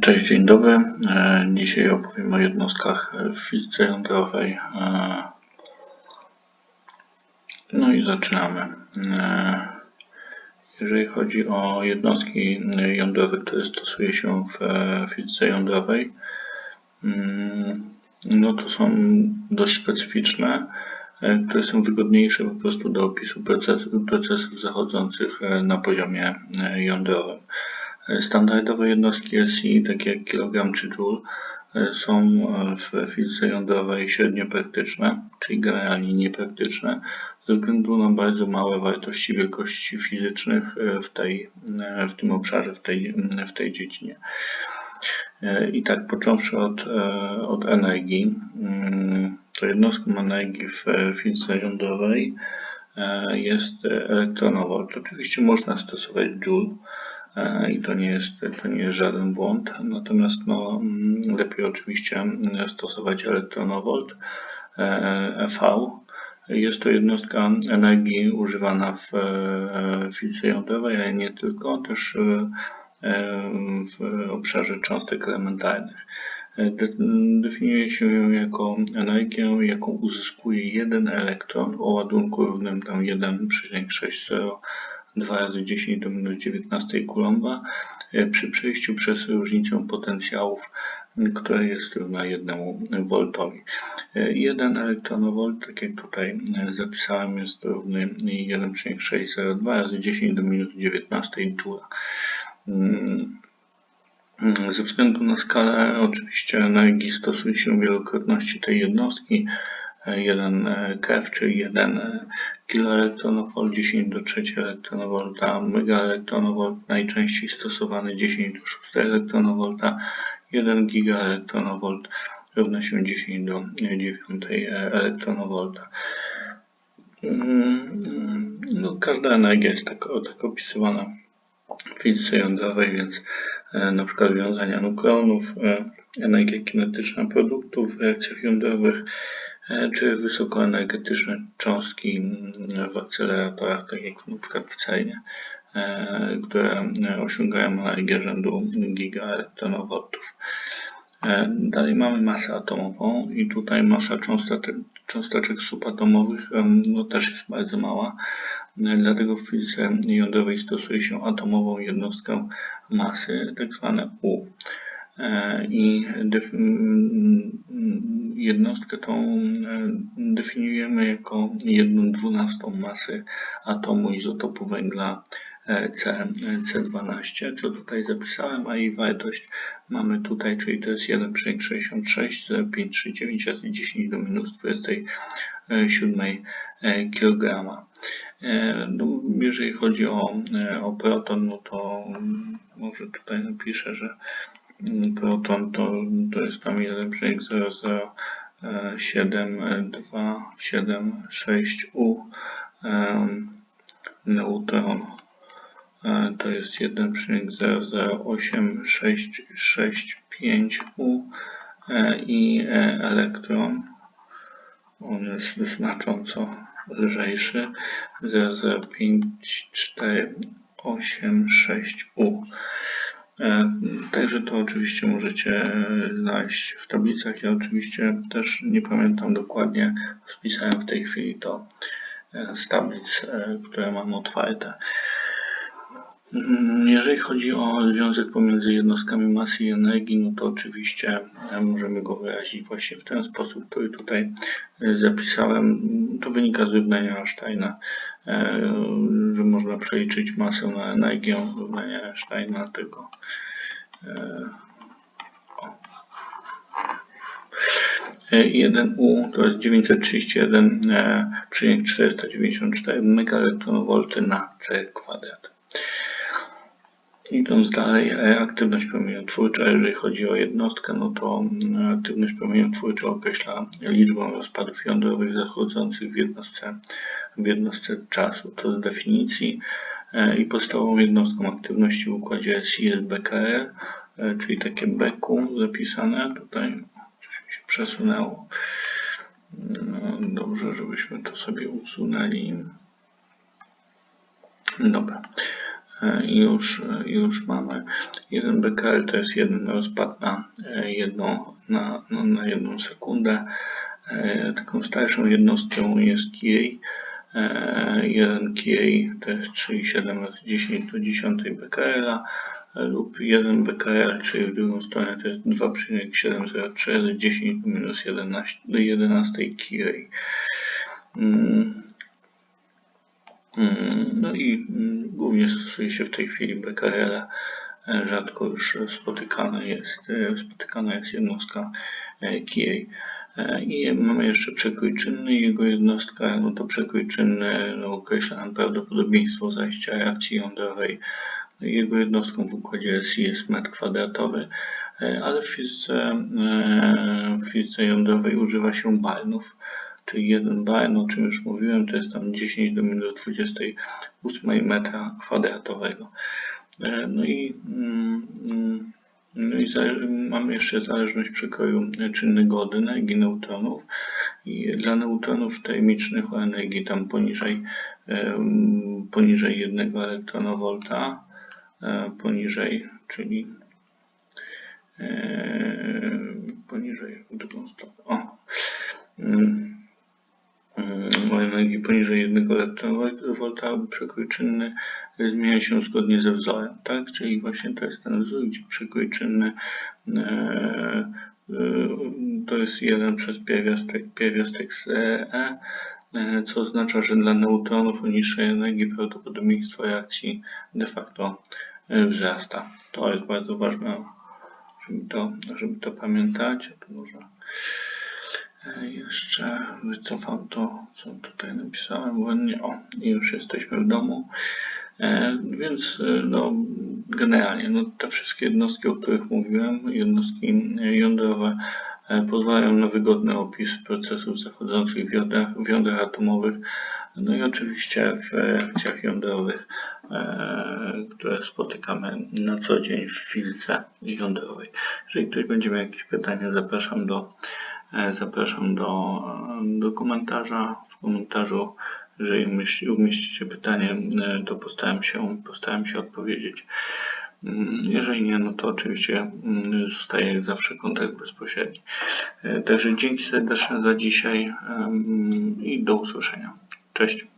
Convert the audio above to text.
Cześć, dzień dobry. E, Dzisiaj opowiem o jednostkach w fizyce jądrowej. E, No i zaczynamy. E, Jeżeli chodzi o jednostki jądrowe, które stosuje się w fizyce jądrowej, mm, no to są dość specyficzne, które są wygodniejsze po prostu do opisu procesów zachodzących na poziomie jądrowym. Standardowe jednostki SI, takie jak kilogram czy joule, e, są e, w fizyce jądrowej średnio praktyczne, czyli generalnie niepraktyczne, ze względu na bardzo małe wartości wielkości fizycznych e, w, tej, e, w tym obszarze, w tej, w tej dziedzinie. E, I tak, począwszy od, e, od energii, mm, to jednostką energii w e, fizyce jądrowej e, jest elektronowolt. Oczywiście można stosować joule, E, i to nie jest, to nie jest żaden błąd. Natomiast no, mm, lepiej oczywiście mm, stosować elektronowolt EV. Jest to jednostka energii używana w e, fizyce jądrowej, ale nie tylko, też e, w obszarze cząstek elementarnych. Definiuje się ją jako energię, jaką uzyskuje jeden elektron o ładunku równym tam 1,60 2 razy 10 do minus 19 kulomba e, przy przejściu przez różnicę potencjałów, która jest równa 1 voltowi. E, jeden elektronowolt, tak jak tutaj e, zapisałem, jest równy 1,602 razy 10 do minus 19 joule. Mm, ze względu na skalę oczywiście energii stosuje się wielokrotności tej jednostki, 1 keV, czyli 1 kiloelektronowolt, 10 do 3 elektronowolta, megaelektronowolt, najczęściej stosowany 10 do 6 elektronowolta, 1 gigaelektronowolt równa się 10 do 9 elektronowolta. Mm, no, każda energia jest tak, tak opisywana w fizyce jądrowej, więc e, na przykład wiązania nukleonów, e, energia kinetyczna produktów w reakcjach jądrowych, E, czy wysokoenergetyczne cząstki w akceleratorach, tak jak przykład w CERNie, e, które osiągają energię rzędu gigaelektronowoltów. E, dalej mamy masę atomową i tutaj masa cząsteczek, cząsteczek subatomowych no, też jest bardzo mała. Dlatego w fizyce jądrowej stosuje się atomową jednostkę masy, tak zwane U. E, i jednostkę tą e, definiujemy jako jedną dwunastą masy atomu izotopu węgla e, C, C12, co tutaj zapisałem, a jej wartość mamy tutaj, czyli to jest 1,66, 539 razy 10 do minus 27 kg. No, jeżeli chodzi o, o proton, no to może tutaj napiszę, że proton to, to jest tam 1,00726U. Neutron e, to jest 1,00865U e, i e, elektron on jest znacząco lżejszy 0,05486U. E, także to oczywiście możecie znaleźć w tablicach. Ja oczywiście też nie pamiętam dokładnie, spisałem w tej chwili to e, z tablic, e, które mam otwarte. Mm, jeżeli chodzi o związek pomiędzy jednostkami masy i energii, no to oczywiście możemy go wyrazić właśnie w ten sposób, który tutaj zapisałem. To wynika z równania Einsteina, że można przeliczyć masę na energię równania Einsteina tego 1U to jest 931,494 MeV na C kwadrat. Idąc dalej, e, aktywność promieniotwórcza, jeżeli chodzi o jednostkę, no to mm, aktywność promieniotwórcza określa liczbę rozpadów jądrowych zachodzących w jednostce, w jednostce czasu. To z definicji e, i podstawową jednostką aktywności w układzie SI jest BKR, e, czyli takie beku zapisane. Tutaj coś się przesunęło. No, dobrze, żebyśmy to sobie usunęli. Dobra. E, już, e, już mamy 1 BKL to jest jeden rozpad na e, jedną, na, na, na jedną sekundę. Taką starszą jednostką jest. E, 1 KA to jest 3,7 razy 10 do 10 BKL lub 1 BKL, czyli w drugą stronę to jest 2,703 razy 10 do minus 11, do 11 KA. Mm, No i mm, głównie stosuje się w tej chwili BKRL. e, Rzadko już spotykana jest, e, spotykana jest jednostka e. E, I mamy jeszcze przekrój czynny jego jednostka, no to przekrój czynny no, określa nam prawdopodobieństwo zajścia reakcji jądrowej. No Jego jednostką w układzie SI jest metr kwadratowy, ale w fizyce, w fizyce jądrowej używa się balnów czyli 1 barn, o czym już mówiłem, to jest tam 10 do minus 28 metra kwadratowego. E, No i, mm, mm, no i mamy jeszcze zależność przekroju czynnego od energii neutronów. I dla neutronów termicznych o energii tam poniżej, em, poniżej 1 elektronowolta, e, poniżej, czyli e, poniżej w drugą stronę. O. Mm 1 elektronwolta przekrój czynny zmienia się zgodnie ze wzorem, tak? Czyli właśnie to jest ten wzór, gdzie przekrój czynny e, e, to jest 1 przez pierwiastek, pierwiastek z E, e, co oznacza, że dla neutronów o niższej energii prawdopodobieństwo reakcji de facto wzrasta. To jest bardzo ważne, żeby to, żeby to pamiętać. To może Jeszcze wycofam to, co tutaj napisałem błędnie. O, i już jesteśmy w domu. E, Więc e, no, generalnie no, te wszystkie jednostki, o których mówiłem, jednostki e, jądrowe, e, pozwalają na wygodny opis procesów zachodzących w jądrach, w jądrach atomowych. No i oczywiście w reakcjach jądrowych, e, które spotykamy na co dzień w fizyce jądrowej. Jeżeli ktoś będzie miał jakieś pytania, zapraszam do E, Zapraszam do, e, do komentarza. W komentarzu, jeżeli umieści- umieścicie pytanie, e, to postaram się, postaram się odpowiedzieć. Mm, Jeżeli nie, no to oczywiście mm, zostaje jak zawsze kontakt bezpośredni. E, Także dzięki serdeczne za dzisiaj i do usłyszenia. Cześć.